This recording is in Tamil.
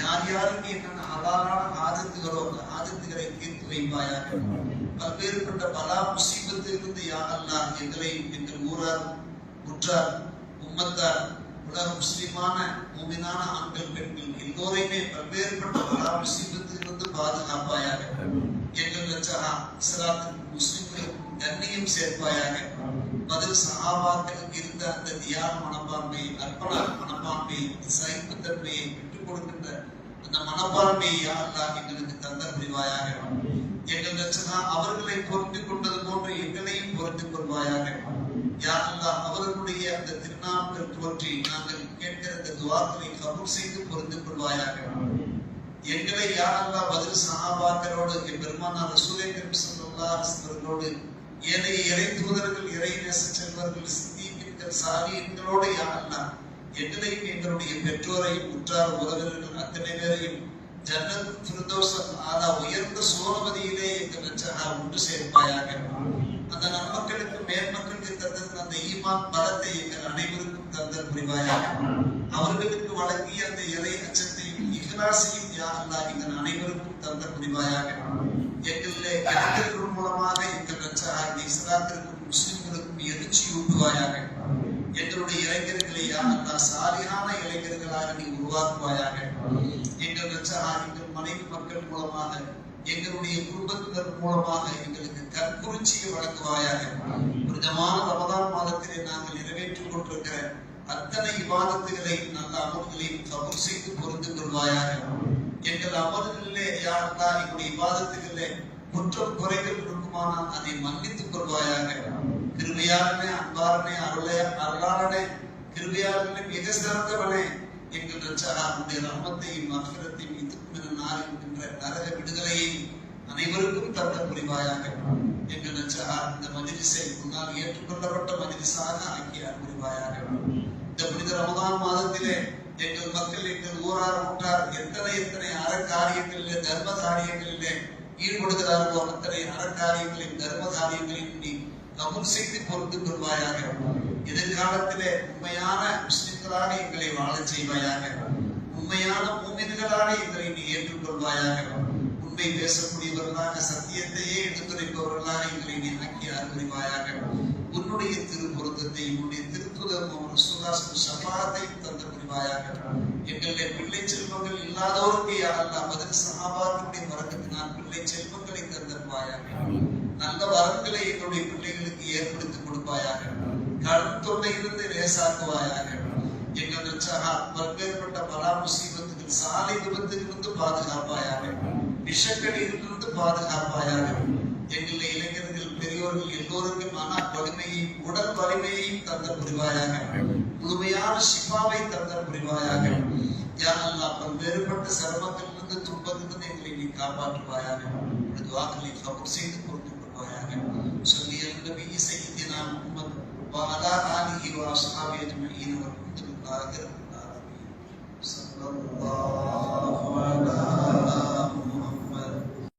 யார் யாருக்கு என்னென்ன ஹலாலான ஆதத்துகளோ அந்த ஆதத்துகளை தீர்த்து வைப்பாயாக பல்வேறுபட்ட பலா முசீபத்திலிருந்து யாரெல்லாம் எங்களை எங்கள் ஊரார் உற்றார் உம்மத்தார் உலக முஸ்லிமான மூமினான ஆண்கள் பெண்கள் எல்லோரையுமே பல்வேறுபட்ட பலா முசீபத்திலிருந்து பாதுகாப்பாயாக எங்கள் லட்சகா இஸ்லாத்திற்கு முஸ்லிம்களுக்கு கண்ணியம் சேர்ப்பாயாக பதில் சகாபாக்களுக்கு இருந்த அந்த தியான மனப்பான்மை அர்ப்பண மனப்பான்மை சகிப்புத்தன்மையை விட்டுக் கொடுக்கின்ற அந்த மனப்பான்மையை யாரெல்லாம் எங்களுக்கு தந்த புரிவாயாக எங்கள் ரச்சனா அவர்களை பொறுத்துக் கொண்டது போன்று எங்களையும் பொறுத்துக் கொள்வாயாக யாரெல்லாம் அவர்களுடைய அந்த திருநாமங்கள் தோற்றி நாங்கள் கேட்கிற அந்த துவாக்களை கபூர் செய்து பொறுத்துக் கொள்வாயாக எங்களை யாரெல்லாம் பதில் சஹாபாக்களோடு என் பெருமானார் சூரியன் கரீம் ஏனைய இறை தூதர்கள் இறை நேச செல்வர்கள் சித்திகள் சாலியங்களோடு யாரெல்லாம் எங்களையும் எங்களுடைய பெற்றோரையும் உற்றார் உறவினர்கள் அத்தனை பேரையும் ஜன்னத் பிரதோஷம் ஆதா உயர்ந்த சோழபதியிலே எங்கள் ரட்சகா ஒன்று சேர்ப்பாயாக. அந்த நன்மக்களுக்கு மேன்மக்களுக்கு தந்தது அந்த ஈமான் பலத்தை எங்கள் அனைவருக்கும் தந்தல் புரிவாயாக. அவர்களுக்கு வழங்கிய அந்த இறை அச்சத்தை இஹ்லாசையும் யா அல்லாஹ் எங்கள் அனைவருக்கும் தந்த புரிவாயாக எங்களிலே இளைஞர்கள் மூலமாக எங்கள் ரட்சகா இஸ்லாத்திற்கும் முஸ்லிம்களுக்கும் எழுச்சி ஊட்டுவாயாக? எங்களுடைய இளைஞர்களை யா அல்லாஹ் சாலியான இளைஞர்களாக நீ உருவாக்குவாயாக? எங்கள் ரட்சகா எங்கள் மனைவி மக்கள் மூலமாக எங்களுடைய குடும்பத்தினர் மூலமாக எங்களுக்கு கற்குறிச்சியை வழங்குவாயாக? புனிதமான ரமதான் மாதத்திலே நாங்கள் நிறைவேற்றிக் கொண்டிருக்கிற அத்தனை விவாதத்துகளை நல்ல அமல்களையும் கபூர் செய்து பொருந்து கொள்வாயாக. எங்கள் அமல்களிலே யாருந்தா எங்களுடைய விவாதத்துகளிலே குற்றம் குறைகள் இருக்குமானால் அதை மன்னித்துக் கொள்வாயாக. கிருமையாளனே அன்பாரனே அருளே அருளாளனே கிருமையாளனே மிக சிறந்தவனே. எங்கள் ரச்சகா உடைய ரமத்தையும் மகரத்தையும் இதுக்கும் நாள் என்கின்ற நரக விடுதலையை அனைவருக்கும் தந்த புரிவாயாக. எங்கள் ரட்சகா இந்த மஜிலிஸை முன்னால் ஏற்றுக்கொள்ளப்பட்ட மஜிலிஸாக ஆக்கிய புரிவாயாக. இந்த புனித ரமதான் மாதத்திலே எங்கள் மக்கள் எங்கள் ஊரார் ஊட்டார் எத்தனை எத்தனை அறக்காரியங்களிலே தர்ம காரியங்களிலே ஈடுபடுகிறார்களோ அத்தனை அறக்காரியங்களையும் தர்ம காரியங்களையும் நீ கபூல் செய்து பொறுத்து கொள்வாயாக. எதிர்காலத்திலே உண்மையான முஸ்லிம்களாக எங்களை வாழச் செய்வாயாக. உண்மையான மூமின்களாக எங்களை நீ ஏற்றுக்கொள்வாயாக. உண்மை பேசக்கூடியவர்களாக சத்தியத்தையே எடுத்துரைப்பவர்களாக எங்களை நீ ஆக்கி அருள்வாயாக உன்னுடைய திரு பொருத்தத்தை உன்னுடைய திருப்பு சுதாசம் சபாத்தை தந்து புரிவாயாக எங்களுடைய பிள்ளை செல்வங்கள் இல்லாதவருக்கு யாரெல்லாம் பதில் சகாபாத்தினுடைய சகாபாக்களுடைய நான் பிள்ளை செல்வங்களை தந்தருவாயாக நல்ல வரங்களை எங்களுடைய பிள்ளைகளுக்கு ஏற்படுத்தி கொடுப்பாயாக கடன் தொல்லையிலிருந்து லேசாக்குவாயாக எங்கள் ரட்சகா பல்வேறுபட்ட பலா முசீபத்துகள் சாலை விபத்திலிருந்து பாதுகாப்பாயாக விஷக்கடியிலிருந்து பாதுகாப்பாயாக எங்களை இளைஞர்கள் பெரியோர்கள் எல்லோருக்கும் மன வலிமையையும் உடல் வலிமையையும் தந்த புரிவாயாக முழுமையான சிப்பாவை தந்த புரிவாயாக யா அல்லாஹ் பல்வேறுபட்ட சிரமங்களிலிருந்து துன்பத்திலிருந்து எங்களை நீ காப்பாற்றுவாயாக உனது வாக்களை கபூர் செய்து பொறுத்துக் கொள்வாயாக சொல்லி நபி சையதினா முஹம்மது وعلى آله وأصحابه أجمعين والحمد لله